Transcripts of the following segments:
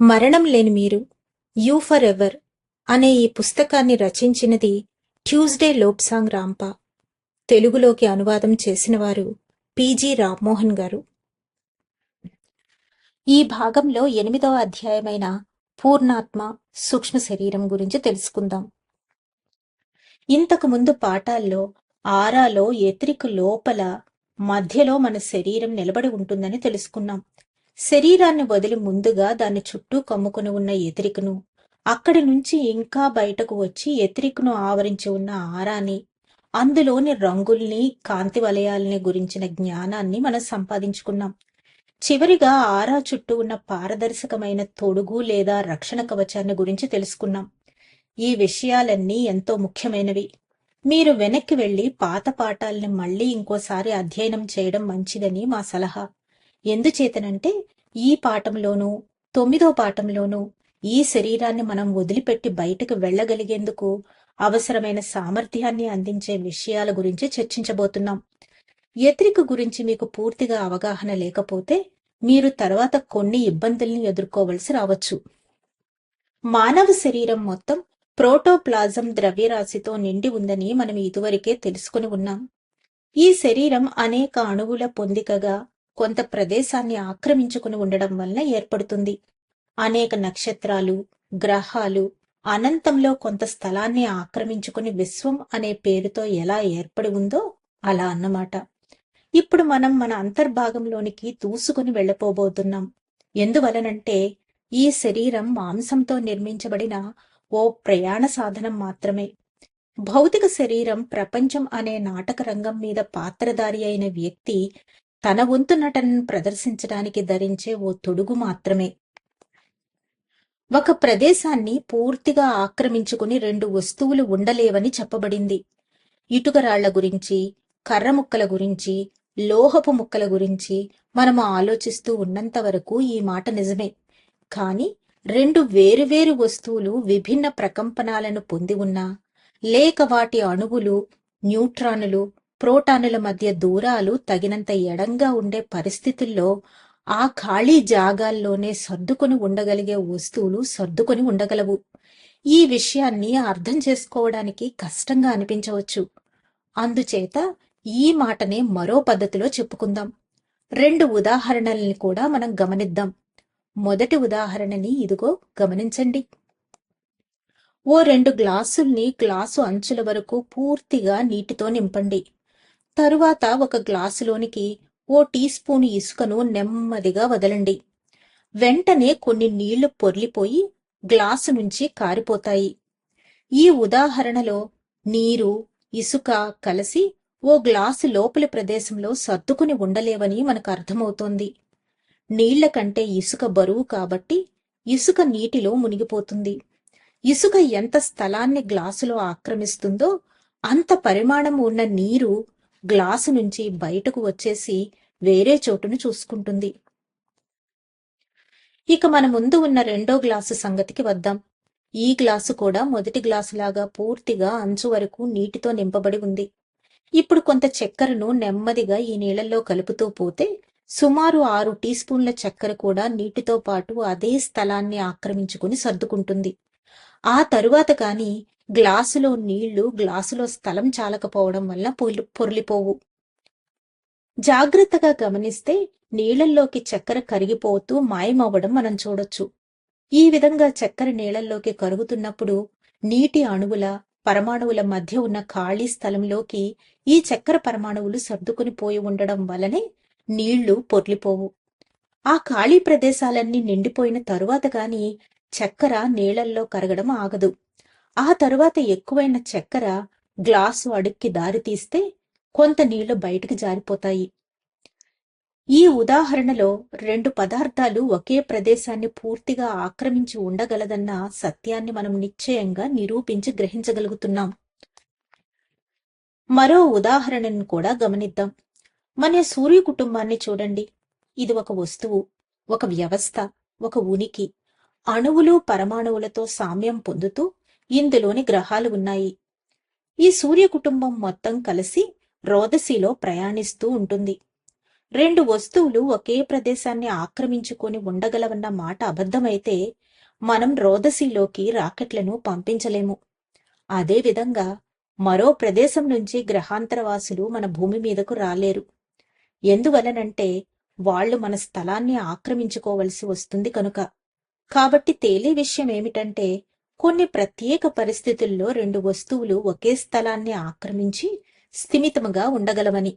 మరణం లేని మీరు యూ ఫర్ ఎవర్ అనే ఈ పుస్తకాన్ని రచించినది ట్యూస్డే లోప్సాంగ్ రాంపా. తెలుగులోకి అనువాదం చేసినవారు పీజీ రామ్మోహన్ గారు. ఈ భాగంలో ఎనిమిదవ అధ్యాయమైన పూర్ణాత్మ సూక్ష్మ శరీరం గురించి తెలుసుకుందాం. ఇంతకు ముందు పాఠాల్లో ఆరాలో ఎత్రిక లోపల మధ్యలో మన శరీరం నిలబడి ఉంటుందని తెలుసుకున్నాం. శరీరాన్ని వదిలి ముందుగా దాని చుట్టూ కమ్ముకుని ఉన్న ఎతిరికను అక్కడి నుంచి ఇంకా బయటకు వచ్చి ఎతిరికను ఆవరించి ఉన్న ఆరాని అందులోని రంగుల్ని కాంతి వలయాల్ని గురించిన జ్ఞానాన్ని మనం సంపాదించుకున్నాం. చివరిగా ఆరా చుట్టూ ఉన్న పారదర్శకమైన తొడుగు లేదా రక్షణ కవచాన్ని గురించి తెలుసుకున్నాం. ఈ విషయాలన్నీ ఎంతో ముఖ్యమైనవి. మీరు వెనక్కి వెళ్ళి పాత పాఠాల్ని మళ్ళీ ఇంకోసారి అధ్యయనం చేయడం మంచిదని మా సలహా. ఎందుచేతనంటే ఈ పాఠంలోనూ తొమ్మిదో పాఠంలోనూ ఈ శరీరాన్ని మనం వదిలిపెట్టి బయటకు వెళ్ళగలిగేందుకు అవసరమైన సామర్థ్యాన్ని అందించే విషయాల గురించి చర్చించబోతున్నాం. ఎత్రిక గురించి మీకు పూర్తిగా అవగాహన లేకపోతే మీరు తర్వాత కొన్ని ఇబ్బందుల్ని ఎదుర్కోవలసి రావచ్చు. మానవ శరీరం మొత్తం ప్రోటోప్లాజం ద్రవ్యరాశితో నిండి ఉందని మనం ఇదివరకే తెలుసుకుని ఉన్నాం. ఈ శరీరం అనేక అణువుల పొందికగా కొంత ప్రదేశాన్ని ఆక్రమించుకుని ఉండడం వలన ఏర్పడుతుంది. అనేక నక్షత్రాలు గ్రహాలు అనంతంలో కొంత స్థలాన్ని ఆక్రమించుకుని విశ్వం అనే పేరుతో ఎలా ఏర్పడి ఉందో అలా అన్నమాట. ఇప్పుడు మనం మన అంతర్భాగంలోనికి దూసుకుని వెళ్ళపోబోతున్నాం ఎందువలనంటే ఈ శరీరం మాంసంతో నిర్మించబడిన ఓ ప్రయాణ సాధనం మాత్రమే. భౌతిక శరీరం ప్రపంచం అనే నాటక రంగం మీద పాత్రధారి అయిన వ్యక్తి తన వంతు నటనను ప్రదర్శించడానికి ధరించే ఓ తొడుగు మాత్రమే. ఒక ప్రదేశాన్ని పూర్తిగా ఆక్రమించుకుని రెండు వస్తువులు ఉండలేవని చెప్పబడింది. ఇటుకరాళ్ళ గురించి కర్ర ముక్కల గురించి లోహపు ముక్కల గురించి మనము ఆలోచిస్తూ ఉన్నంత వరకు ఈ మాట నిజమే. కాని రెండు వేరువేరు వస్తువులు విభిన్న ప్రకంపనాలను పొంది ఉన్నా లేక వాటి అణువులు న్యూట్రానులు ప్రోటానుల మధ్య దూరాలు తగినంత ఎడంగా ఉండే పరిస్థితుల్లో ఆ ఖాళీ జాగాల్లోనే సర్దుకొని ఉండగలిగే వస్తువులు సర్దుకొని ఉండగలవు. ఈ విషయాన్ని అర్థం చేసుకోవడానికి కష్టంగా అనిపించవచ్చు. అందుచేత ఈ మాటనే మరో పద్ధతిలో చెప్పుకుందాం. రెండు ఉదాహరణల్ని కూడా మనం గమనిద్దాం. మొదటి ఉదాహరణని ఇదిగో గమనించండి. ఓ రెండు గ్లాసుల్ని గ్లాసు అంచుల వరకు పూర్తిగా నీటితో నింపండి. తరువాత ఒక గ్లాసులోనికి ఓ టీ స్పూన్ ఇసుకను నెమ్మదిగా వదలండి. వెంటనే కొన్ని నీళ్ళు పొర్లిపోయి గ్లాసు నుంచి కారిపోతాయి. ఈ ఉదాహరణలో నీరు ఇసుక కలిసి ఓ గ్లాసు లోపలి ప్రదేశంలో సర్దుకుని ఉండలేవని మనకు అర్థమవుతోంది. నీళ్ళ కంటే ఇసుక బరువు కాబట్టి ఇసుక నీటిలో మునిగిపోతుంది. ఇసుక ఎంత స్థలాన్ని గ్లాసులో ఆక్రమిస్తుందో అంత పరిమాణం ఉన్న నీరు గ్లాసు నుంచి బయటకు వచ్చేసి వేరే చోటును చూసుకుంటుంది. ఇక మన ముందు ఉన్న రెండో గ్లాసు సంగతికి వద్దాం. ఈ గ్లాసు కూడా మొదటి గ్లాసులాగా పూర్తిగా అంచు వరకు నీటితో నింపబడి ఉంది. ఇప్పుడు కొంత చక్కెరను నెమ్మదిగా ఈ నీళ్ళలో కలుపుతూ పోతే సుమారు ఆరు టీ స్పూన్ల చక్కెర కూడా నీటితో పాటు అదే స్థలాన్ని ఆక్రమించుకుని సర్దుకుంటుంది. ఆ తరువాత కాని గ్లాసులో నీళ్ళు గ్లాసులో స్థలం చాలకపోవడం వల్ల పొర్లి- పొర్లిపోవు. జాగ్రత్తగా గమనిస్తే నీళ్ళల్లోకి చక్కెర కరిగిపోతూ మాయమవ్వడం మనం చూడొచ్చు. ఈ విధంగా చక్కెర నీళ్ళల్లోకి కరుగుతున్నప్పుడు నీటి అణువుల పరమాణువుల మధ్య ఉన్న ఖాళీ స్థలంలోకి ఈ చక్కెర పరమాణువులు సర్దుకుని పోయి ఉండడం వలనే నీళ్ళు పొర్లిపోవు. ఆ ఖాళీ ప్రదేశాలన్నీ నిండిపోయిన తరువాత గాని చక్కెర నీళ్ళల్లో కరగడం ఆగదు. ఆ తరువాత ఎక్కువైన చక్కెర గ్లాసు అడుక్కి దారితీస్తే కొంత నీళ్ళు బయటికి జారిపోతాయి. ఈ ఉదాహరణలో రెండు పదార్థాలు ఒకే ప్రదేశాన్ని పూర్తిగా ఆక్రమించి ఉండగలదన్న సత్యాన్ని మనం నిశ్చయంగా నిరూపించి గ్రహించగలుగుతున్నాం. మరో ఉదాహరణను కూడా గమనిద్దాం. మన సూర్య కుటుంబాన్ని చూడండి. ఇది ఒక వస్తువు ఒక వ్యవస్థ ఒక ఉనికి. అణువులు పరమాణువులతో సామ్యం పొందుతూ ఇందులోని గ్రహాలు ఉన్నాయి. ఈ సూర్య కుటుంబం మొత్తం కలిసి రోదసిలో ప్రయాణిస్తూ ఉంటుంది. రెండు వస్తువులు ఒకే ప్రదేశాన్ని ఆక్రమించుకొని ఉండగలవన్న మాట అబద్ధమైతే మనం రోదసిలోకి రాకెట్లను పంపించలేము. అదేవిధంగా మరో ప్రదేశం నుంచి గ్రహాంతరవాసులు మన భూమి మీదకు రాలేరు. ఎందువలనంటే వాళ్ళు మన స్థలాన్ని ఆక్రమించుకోవలసి వస్తుంది కనుక. కాబట్టి తేలే విషయం ఏమిటంటే కొన్ని ప్రత్యేక పరిస్థితుల్లో రెండు వస్తువులు ఒకే స్థలాన్ని ఆక్రమించి స్థిమితముగా ఉండగలవని.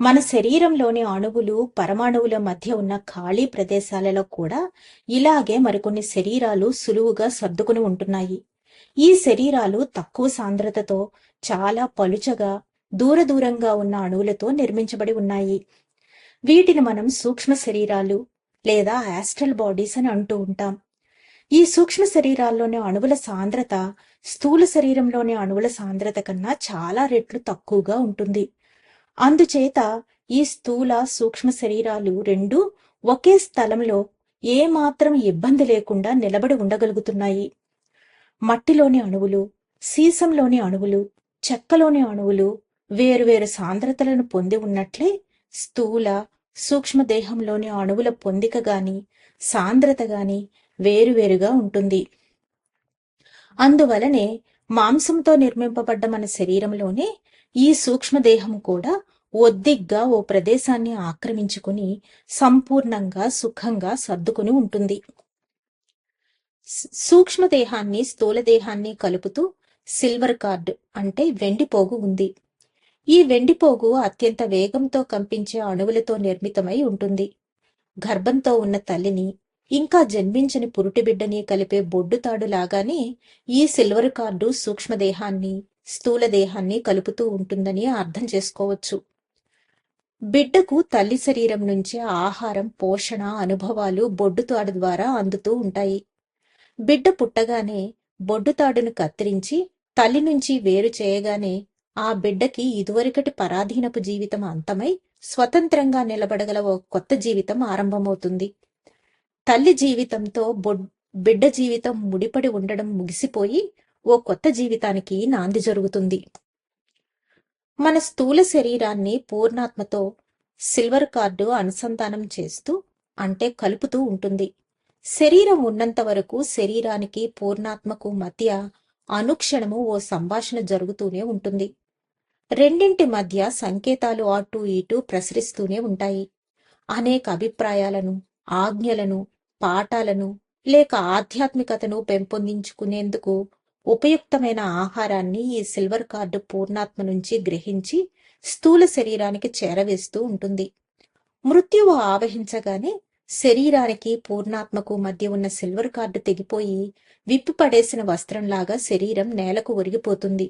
మన శరీరంలోని అణువులు పరమాణువుల మధ్య ఉన్న ఖాళీ ప్రదేశాలలో కూడా ఇలాగే మరికొన్ని శరీరాలు సులువుగా సర్దుకుని ఉంటున్నాయి. ఈ శరీరాలు తక్కువ సాంద్రతతో చాలా పలుచగా దూర దూరంగా ఉన్న అణువులతో నిర్మించబడి ఉన్నాయి. వీటిని మనం సూక్ష్మ శరీరాలు లేదా యాస్ట్రల్ బాడీస్ అని అంటూ ఉంటాం. ఈ సూక్ష్మ శరీరాల్లోని అణువుల సాంద్రత స్థూల శరీరంలోని అణువుల సాంద్రత కన్నా చాలా రెట్లు తక్కువగా ఉంటుంది. అందుచేత ఈ స్థూల సూక్ష్మ శరీరాలు రెండు ఒకే స్థలంలో ఏమాత్రం ఇబ్బంది లేకుండా నిలబడి ఉండగలుగుతున్నాయి. మట్టిలోని అణువులు సీసంలోని అణువులు చెక్కలోని అణువులు వేరువేరు సాంద్రతలను పొంది ఉన్నట్లే స్థూల సూక్ష్మదేహంలోని అణువుల పొందిక గాని సాంద్రత గాని వేరువేరుగా ఉంటుంది. అందువలనే మాంసంతో నిర్మింపబడ్డ మన శరీరంలోనే ఈ సూక్ష్మదేహం కూడా ఒద్దిగ్గా ఓ ప్రదేశాన్ని ఆక్రమించుకుని సంపూర్ణంగా సుఖంగా సర్దుకుని ఉంటుంది. సూక్ష్మదేహాన్ని స్థూలదేహాన్ని కలుపుతూ సిల్వర్ కార్డ్ అంటే వెండిపోగు ఉంది. ఈ వెండిపోగు అత్యంత వేగంతో కంపించే అణువులతో నిర్మితమై ఉంటుంది. గర్భంతో ఉన్న తల్లిని ఇంకా జన్మించని పురుటిబిడ్డని కలిపే బొడ్డుతాడు లాగానే ఈ సిల్వర్ కార్డు సూక్ష్మదేహాన్ని స్థూలదేహాన్ని కలుపుతూ ఉంటుందని అర్థం చేసుకోవచ్చు. బిడ్డకు తల్లి శరీరం నుంచి ఆహారం పోషణ అనుభవాలు బొడ్డుతాడు ద్వారా అందుతూ ఉంటాయి. బిడ్డ పుట్టగానే బొడ్డుతాడును కత్తిరించి తల్లి నుంచి వేరు చేయగానే ఆ బిడ్డకి ఇదివరకటి పరాధీనపు జీవితం అంతమై స్వతంత్రంగా నిలబడగల ఓ కొత్త జీవితం ఆరంభమవుతుంది. తల్లి జీవితంతో బొడ్- బిడ్డ జీవితం ముడిపడి ఉండడం ముగిసిపోయి ఓ కొత్త జీవితానికి నాంది జరుగుతుంది. మన స్థూల శరీరాన్ని పూర్ణాత్మతో సిల్వర్ కార్డు అనుసంధానం చేస్తూ అంటే కలుపుతూ ఉంటుంది. శరీరం ఉన్నంత వరకు శరీరానికి పూర్ణాత్మకు మధ్య అనుక్షణము ఓ సంభాషణ జరుగుతూనే ఉంటుంది. రెండింటి మధ్య సంకేతాలు అటు ఇటు ప్రసరిస్తూనే ఉంటాయి. అనేక అభిప్రాయాలను ఆజ్ఞలను పాఠాలను లేక ఆధ్యాత్మికతను పెంపొందించుకునేందుకు ఉపయుక్తమైన ఆహారాన్ని ఈ సిల్వర్ కార్డు పూర్ణాత్మ నుంచి గ్రహించి స్థూల శరీరానికి చేరవేస్తూ ఉంటుంది. మృత్యువు ఆవహించగానే శరీరానికి పూర్ణాత్మకు మధ్య ఉన్న సిల్వర్ కార్డు తెగిపోయి విప్పిపడేసిన వస్త్రంలాగా శరీరం నేలకు ఒరిగిపోతుంది.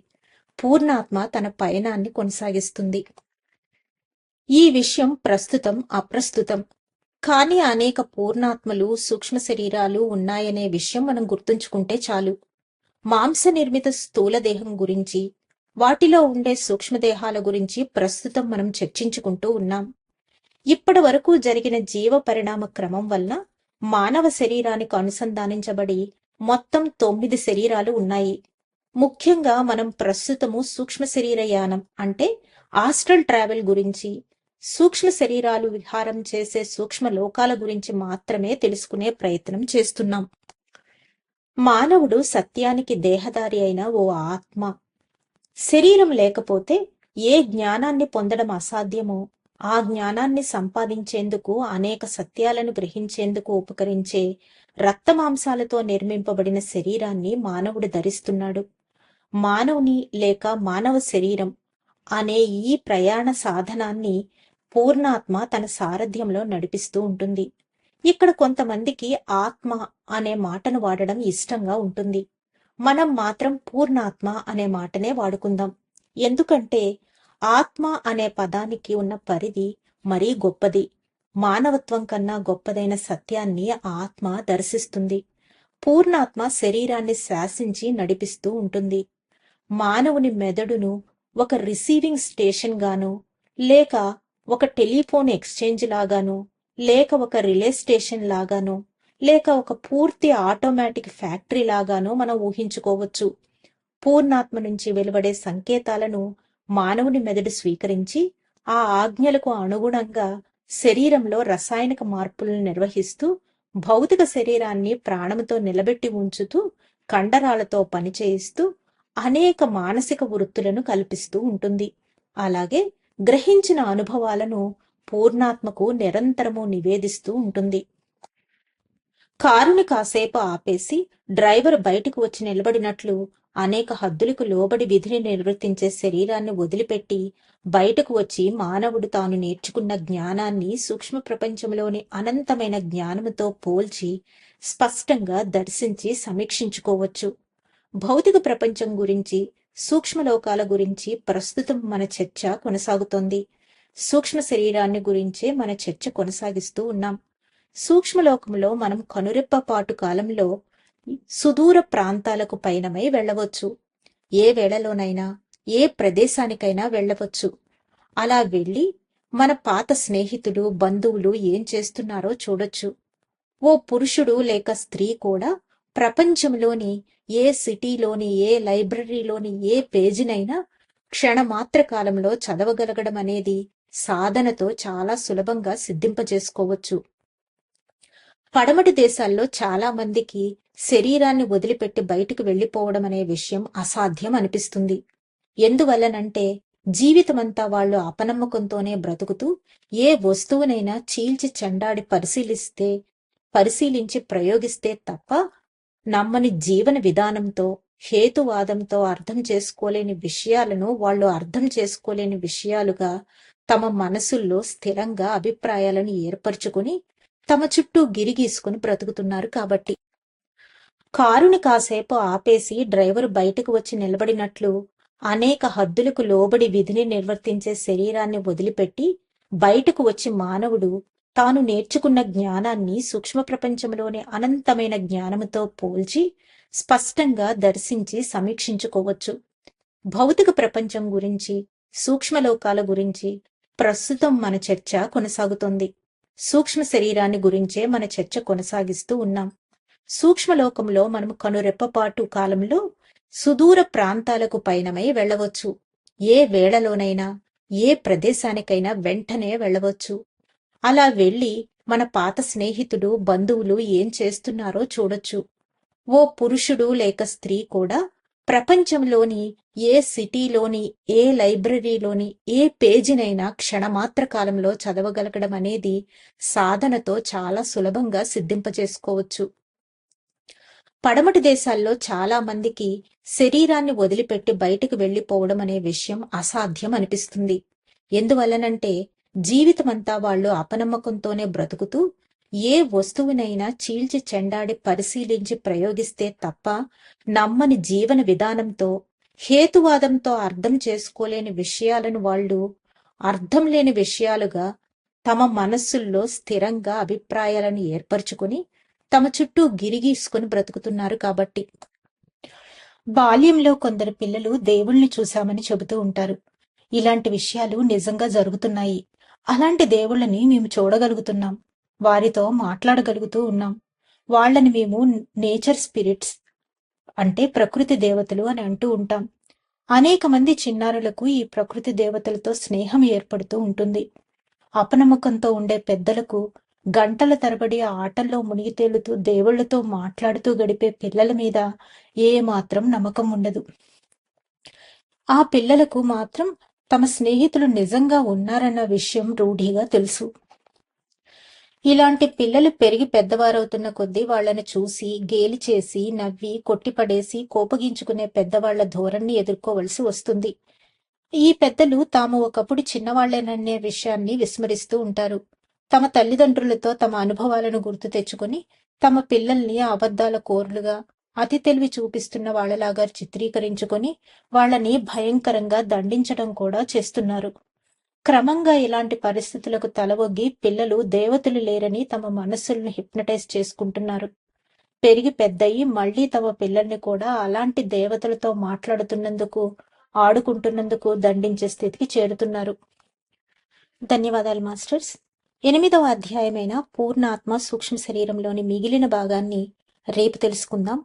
పూర్ణాత్మ తన పయనాన్ని కొనసాగిస్తుంది. ఈ విషయం ప్రస్తుతం అప్రస్తుతం కానీ అనేక పూర్ణాత్మలు సూక్ష్మ శరీరాలు ఉన్నాయనే విషయం మనం గుర్తుంచుకుంటే చాలు. మాంస నిర్మిత స్థూలదేహం గురించి వాటిలో ఉండే సూక్ష్మదేహాల గురించి ప్రస్తుతం మనం చర్చించుకుంటూ ఉన్నాం. ఇప్పటి వరకు జరిగిన జీవ పరిణామ క్రమం వల్ల మానవ శరీరానికి అనుసంధానించబడి మొత్తం తొమ్మిది శరీరాలు ఉన్నాయి. ముఖ్యంగా మనం ప్రస్తుతము సూక్ష్మ శరీర యానం అంటే ఆస్ట్రల్ ట్రావెల్ గురించి సూక్ష్మ శరీరాలు విహారం చేసే సూక్ష్మ లోకాల గురించి మాత్రమే తెలుసుకునే ప్రయత్నం చేస్తున్నాం. మానవుడు సత్యానికి దేహదారి అయిన ఓ ఆత్మ. శరీరం లేకపోతే ఏ జ్ఞానాన్ని పొందడం అసాధ్యమో ఆ జ్ఞానాన్ని సంపాదించేందుకు అనేక సత్యాలను గ్రహించేందుకు ఉపకరించే రక్తమాంసాలతో నిర్మింపబడిన శరీరాన్ని మానవుడు ధరిస్తున్నాడు. మానవుని లేక మానవ శరీరం అనే ఈ ప్రయాణ సాధనాన్ని పూర్ణాత్మ తన సారథ్యంలో నడిపిస్తూ ఉంటుంది. ఇక్కడ కొంతమందికి ఆత్మ అనే మాటను వాడడం ఇష్టంగా ఉంటుంది. మనం మాత్రం పూర్ణాత్మ అనే మాటనే వాడుకుందాం. ఎందుకంటే ఆత్మ అనే పదానికి ఉన్న పరిధి మరీ గొప్పది. మానవత్వం కన్నా గొప్పదైన సత్యాన్ని ఆత్మ దర్శిస్తుంది. పూర్ణాత్మ శరీరాన్ని శాసించి నడిపిస్తూ ఉంటుంది. మానవుని మెదడును ఒక రిసీవింగ్ స్టేషన్ గాను లేక ఒక టెలిఫోన్ ఎక్స్చేంజ్ లాగానో లేక ఒక రిలే స్టేషన్ లాగానో లేక ఒక పూర్తి ఆటోమేటిక్ ఫ్యాక్టరీ లాగానో మనం ఊహించుకోవచ్చు. పూర్ణాత్మ నుంచి వెలువడే సంకేతాలను మానవుని మెదడు స్వీకరించి ఆ ఆజ్ఞలకు అనుగుణంగా శరీరంలో రసాయనిక మార్పులను నిర్వహిస్తూ భౌతిక శరీరాన్ని ప్రాణముతో నిలబెట్టి ఉంచుతూ కండరాలతో పనిచేయిస్తూ అనేక మానసిక వృత్తులను కల్పిస్తూ ఉంటుంది. అలాగే గ్రహించిన అనుభవాలను పూర్ణాత్మకు నిరంతరము నివేదిస్తూ ఉంటుంది. కారుని కాసేపు ఆపేసి డ్రైవర్ బయటకు వచ్చి నిలబడినట్లు అనేక హద్దులకు లోబడి విధిని నిర్వర్తించే శరీరాన్ని వదిలిపెట్టి బయటకు వచ్చి మానవుడు తాను నేర్చుకున్న జ్ఞానాన్ని సూక్ష్మ ప్రపంచంలోని అనంతమైన జ్ఞానముతో పోల్చి స్పష్టంగా దర్శించి సమీక్షించుకోవచ్చు. భౌతిక ప్రపంచం గురించి సూక్ష్మలోకాల గురించి ప్రస్తుతం మన చర్చ కొనసాగుతోంది. సూక్ష్మ శరీరాన్ని గురించే మన చర్చ కొనసాగిస్తూ ఉన్నాం. సూక్ష్మలోకంలో మనం కనురెప్పపాటు కాలంలో సుదూర ప్రాంతాలకు పయనమై వెళ్ళవచ్చు. ఏ వేళలోనైనా ఏ ప్రదేశానికైనా వెళ్ళవచ్చు. అలా వెళ్ళి మన పాత స్నేహితులు బంధువులు ఏం చేస్తున్నారో చూడొచ్చు. ఓ పురుషుడు లేక స్త్రీ కూడా ప్రపంచంలోని ఏ సిటీలోని ఏ లైబ్రరీలోని ఏ పేజీనైనా క్షణమాత్ర కాలంలో చదవగలగడం అనేది సాధనతో చాలా సులభంగా సిద్ధింపజేసుకోవచ్చు. పడమటి దేశాల్లో చాలా మందికి శరీరాన్ని వదిలిపెట్టి బయటకు వెళ్ళిపోవడం అనే విషయం అసాధ్యం అనిపిస్తుంది. ఎందువల్లనంటే జీవితమంతా వాళ్ళు అపనమ్మకంతోనే బ్రతుకుతూ ఏ వస్తువునైనా చీల్చి చెండాడి పరిశీలిస్తే పరిశీలించి ప్రయోగిస్తే తప్ప నమ్మని జీవన విధానంతో హేతువాదంతో అర్థం చేసుకోలేని విషయాలను వాళ్ళు అర్థం చేసుకోలేని విషయాలుగా తమ మనసుల్లో స్థిరంగా అభిప్రాయాలను ఏర్పరచుకుని తమ చుట్టూ గిరిగీసుకుని బ్రతుకుతున్నారు కాబట్టి. కారుని కాసేపు ఆపేసి డ్రైవర్ బయటకు వచ్చి నిలబడినట్లు అనేక హద్దులకు లోబడి విధిని నిర్వర్తించే శరీరాన్ని వదిలిపెట్టి బయటకు వచ్చి మానవుడు తాను నేర్చుకున్న జ్ఞానాన్ని సూక్ష్మ ప్రపంచంలోని అనంతమైన జ్ఞానముతో పోల్చి స్పష్టంగా దర్శించి సమీక్షించుకోవచ్చు. భౌతిక ప్రపంచం గురించి సూక్ష్మలోకాల గురించి ప్రస్తుతం మన చర్చ కొనసాగుతోంది. సూక్ష్మ శరీరాన్ని గురించే మన చర్చ కొనసాగిస్తూ ఉన్నాం. సూక్ష్మలోకంలో మనం కనురెప్పపాటు కాలంలో సుదూర ప్రాంతాలకు పయనమై వెళ్ళవచ్చు. ఏ వేళలోనైనా ఏ ప్రదేశానికైనా వెంటనే వెళ్ళవచ్చు. అలా వెళ్ళి మన పాత స్నేహితుడు బంధువులు ఏం చేస్తున్నారో చూడొచ్చు. ఓ పురుషుడు లేక స్త్రీ కూడా ప్రపంచంలోని ఏ సిటీలోని ఏ లైబ్రరీలోని ఏ పేజీనైనా క్షణమాత్ర కాలంలో చదవగలగడం అనేది సాధనతో చాలా సులభంగా సిద్ధింపజేసుకోవచ్చు. పడమటి దేశాల్లో చాలా మందికి శరీరాన్ని వదిలిపెట్టి బయటకు వెళ్ళిపోవడం అనే విషయం అసాధ్యం అనిపిస్తుంది. ఎందువల్లనంటే జీవితమంతా వాళ్ళు అపనమ్మకంతోనే బ్రతుకుతూ ఏ వస్తువునైనా చీల్చి చెండాడి పరిశీలించి ప్రయోగిస్తే తప్ప నమ్మని జీవన విధానంతో హేతువాదంతో అర్థం చేసుకోలేని విషయాలను వాళ్ళు అర్థం లేని విషయాలుగా తమ మనస్సుల్లో స్థిరంగా అభిప్రాయాలను ఏర్పరచుకుని తమ చుట్టూ గిరిగీసుకుని బ్రతుకుతున్నారు కాబట్టి. బాల్యంలో కొందరు పిల్లలు దేవుణ్ణి చూశామని చెబుతూ ఉంటారు. ఇలాంటి విషయాలు నిజంగా జరుగుతున్నాయి. అలాంటి దేవుళ్ళని మేము చూడగలుగుతున్నాం. వారితో మాట్లాడగలుగుతూ ఉన్నాం. వాళ్ళని మేము నేచర్ స్పిరిట్స్ అంటే ప్రకృతి దేవతలు అని అంటూ ఉంటాం. అనేక మంది చిన్నారులకు ఈ ప్రకృతి దేవతలతో స్నేహం ఏర్పడుతూ ఉంటుంది. అపనమ్మకంతో ఉండే పెద్దలకు గంటల తరబడి ఆ ఆటల్లో మునిగి తేలుతూ దేవుళ్ళతో మాట్లాడుతూ గడిపే పిల్లల మీద ఏ మాత్రం నమ్మకం ఉండదు. ఆ పిల్లలకు మాత్రం తమ స్నేహితులు నిజంగా ఉన్నారన్న విషయం రూఢిగా తెలుసు. ఇలాంటి పిల్లలు పెరిగి పెద్దవారవుతున్న కొద్దీ వాళ్ళని చూసి గేలి చేసి నవ్వి కొట్టిపడేసి కోపగించుకునే పెద్దవాళ్ళ ధోరణి ఎదుర్కోవలసి వస్తుంది. ఈ పెద్దలు తాము ఒకప్పుడు చిన్నవాళ్ళేననే విషయాన్ని విస్మరిస్తూ ఉంటారు. తమ తల్లిదండ్రులతో తమ అనుభవాలను గుర్తు తెచ్చుకుని తమ పిల్లల్ని అబద్ధాల కోర్లుగా అతి తెలివి చూపిస్తున్న వాళ్ళలాగా చిత్రీకరించుకొని వాళ్ళని భయంకరంగా దండించడం కూడా చేస్తున్నారు. క్రమంగా ఇలాంటి పరిస్థితులకు తలవొగ్గి పిల్లలు దేవతలు లేరని తమ మనస్సులను హిప్నటైజ్ చేసుకుంటున్నారు. పెరిగి పెద్దయి మళ్ళీ తమ పిల్లల్ని కూడా అలాంటి దేవతలతో మాట్లాడుతున్నందుకు ఆడుకుంటున్నందుకు దండించే స్థితికి చేరుతున్నారు. ధన్యవాదాలు మాస్టర్స్. ఎనిమిదవ అధ్యాయమైన పూర్ణాత్మ సూక్ష్మ శరీరంలోని మిగిలిన భాగాన్ని రేపు తెలుసుకుందాం.